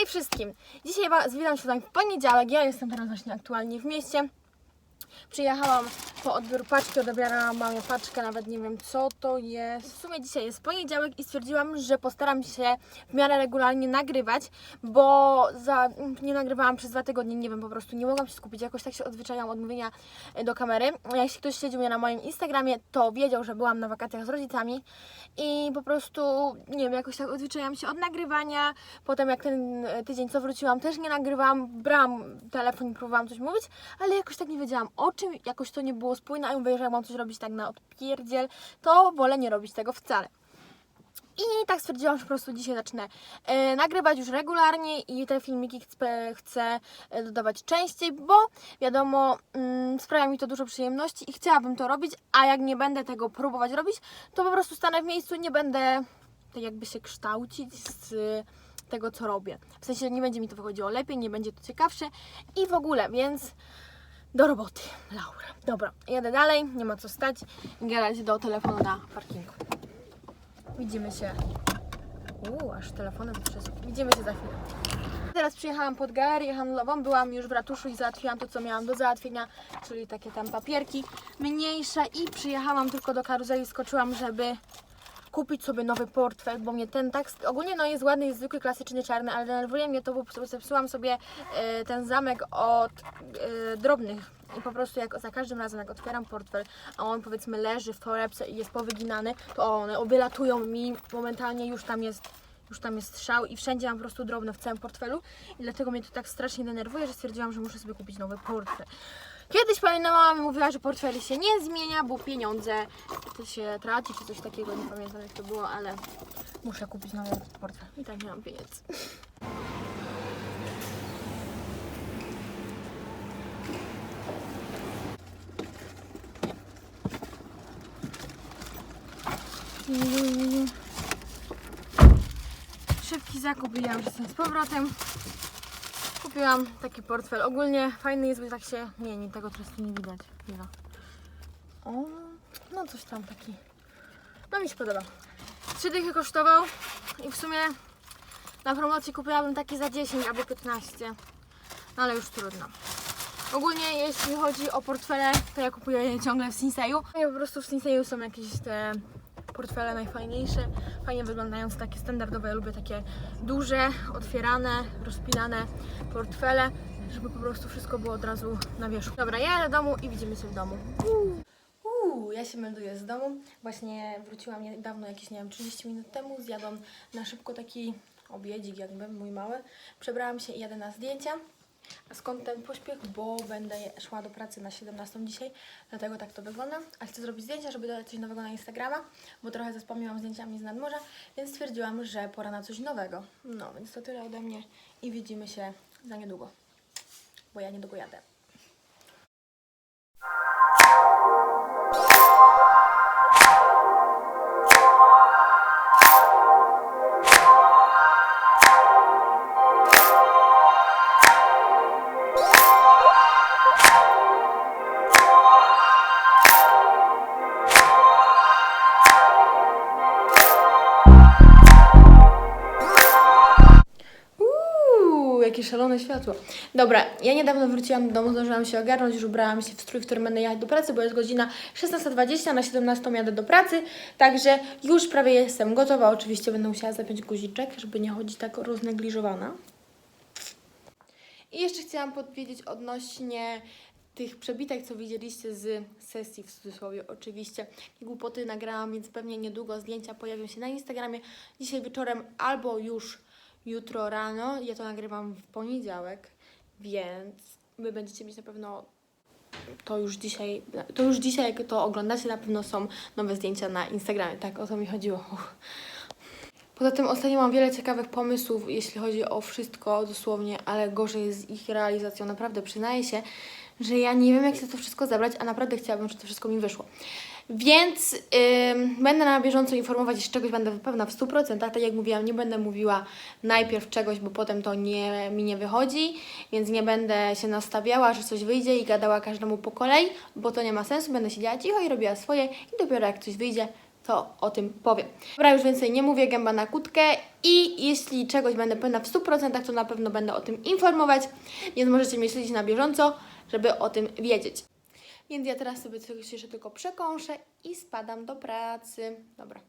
Hej wszystkim! Dzisiaj Was witam tak w poniedziałek. Ja jestem teraz właśnie aktualnie w mieście. Przyjechałam po odbiór paczki, odebierałam mamie paczkę, nawet nie wiem co to jest. W sumie dzisiaj jest poniedziałek i stwierdziłam, że postaram się w miarę regularnie nagrywać, bo za, nie nagrywałam przez dwa tygodnie, nie wiem, po prostu nie mogłam się skupić. Jakoś tak się odzwyczaiłam od mówienia do kamery. Jeśli ktoś śledził mnie na moim Instagramie, to wiedział, że byłam na wakacjach z rodzicami i po prostu, nie wiem, jakoś tak odzwyczaiłam się od nagrywania. Potem jak ten e, tydzień co wróciłam, też nie nagrywałam, brałam telefon i próbowałam coś mówić, ale jakoś tak nie wiedziałam o czym, jakoś to nie było spójne, a ja mówię, że jak mam coś robić tak na odpierdziel, to wolę nie robić tego wcale. I tak stwierdziłam, że po prostu dzisiaj zacznę e, nagrywać już regularnie i te filmiki chcę, chcę e, dodawać częściej, bo wiadomo, mm, sprawia mi to dużo przyjemności i chciałabym to robić, a jak nie będę tego próbować robić, to po prostu stanę w miejscu, nie będę tak jakby się kształcić z tego, co robię. W sensie nie będzie mi to wychodziło lepiej, nie będzie to ciekawsze i w ogóle, więc do roboty, Laura. Dobra, jadę dalej, nie ma co stać i gadać do telefonu na parkingu. Widzimy się. Uuu, aż telefonem przez. Widzimy się za chwilę. Teraz przyjechałam pod galerię handlową, byłam już w ratuszu i załatwiłam to, co miałam do załatwienia, czyli takie tam papierki mniejsze i przyjechałam tylko do karuzeli, skoczyłam, żeby kupić sobie nowy portfel, bo mnie ten tak, ogólnie no jest ładny, jest zwykły, klasyczny, czarny, ale denerwuje mnie to, bo zepsułam sobie e, ten zamek od e, drobnych. I po prostu jak za każdym razem jak otwieram portfel, a on powiedzmy leży w torebce i jest powyginany, to one wylatują mi, momentalnie już tam jest już tam jest szał i wszędzie mam po prostu drobne w całym portfelu i dlatego mnie to tak strasznie denerwuje, że stwierdziłam, że muszę sobie kupić nowy portfel. Kiedyś pamiętam, mama mówiła, że portfel się nie zmienia, bo pieniądze to się traci, czy coś takiego, nie pamiętam jak to było, ale muszę kupić nowy portfel i tak nie mam pieniędzy. Szybki zakup i ja już jestem z powrotem. Kupiłam taki portfel. Ogólnie fajny jest, bo tak się mieni. Tego teraz nie widać. Chwila. O, no coś tam taki. No mi się podoba. Trzy dychy kosztował i w sumie na promocji kupiłabym taki za 10 albo 15. No ale już trudno. Ogólnie jeśli chodzi o portfele, to ja kupuję je ciągle w Sinseju. I po prostu w Sinseju są jakieś te portfele najfajniejsze. Fajnie wyglądają, takie standardowe. Ja lubię takie duże, otwierane, rozpinane portfele, żeby po prostu wszystko było od razu na wierzchu. Dobra, ja do domu i widzimy się w domu. Uuu, ja się melduję z domu. Właśnie wróciłam niedawno, jakieś nie wiem, 30 minut temu. Zjadłam na szybko taki obiedzik jakby, mój mały. Przebrałam się i jadę na zdjęcia. A skąd ten pośpiech? Bo będę szła do pracy na 17 dzisiaj, dlatego tak to wygląda. A chcę zrobić zdjęcia, żeby dodać coś nowego na Instagrama, bo trochę zaspamiłam zdjęciami z nadmorza, więc stwierdziłam, że pora na coś nowego. No, więc to tyle ode mnie i widzimy się za niedługo, bo ja niedługo jadę. Jakie szalone światło. Dobra, ja niedawno wróciłam do domu, zdążyłam się ogarnąć, już ubrałam się w strój, w którym będę jechać do pracy, bo jest godzina 16.20, na 17 jadę do pracy, także już prawie jestem gotowa. Oczywiście będę musiała zapiąć guziczek, żeby nie chodzić tak roznegliżowana. I jeszcze chciałam podpowiedzieć odnośnie tych przebitek, co widzieliście z sesji, w cudzysłowie oczywiście. I głupoty nagrałam, więc pewnie niedługo zdjęcia pojawią się na Instagramie. Dzisiaj wieczorem albo już jutro rano. Ja to nagrywam w poniedziałek, więc wy będziecie mieć na pewno to już dzisiaj, to już dzisiaj jak to oglądacie, na pewno są nowe zdjęcia na Instagramie. Tak, o to mi chodziło. Poza tym ostatnio mam wiele ciekawych pomysłów, jeśli chodzi o wszystko dosłownie, ale gorzej jest z ich realizacją. Naprawdę przyznaję się, że ja nie wiem, jak się to wszystko zabrać, a naprawdę chciałabym, żeby to wszystko mi wyszło. Więc yy, będę na bieżąco informować, jeśli czegoś będę pewna w 100%. Tak jak mówiłam, nie będę mówiła najpierw czegoś, bo potem to nie, mi nie wychodzi, więc nie będę się nastawiała, że coś wyjdzie i gadała każdemu po kolei, bo to nie ma sensu. Będę siedziała cicho i robiła swoje i dopiero jak coś wyjdzie, to o tym powiem. Dobra, już więcej nie mówię, gęba na kutkę i jeśli czegoś będę pewna w 100%, to na pewno będę o tym informować, więc możecie mnie śledzić na bieżąco, żeby o tym wiedzieć. Więc ja teraz sobie coś jeszcze tylko przekąszę i spadam do pracy. Dobra.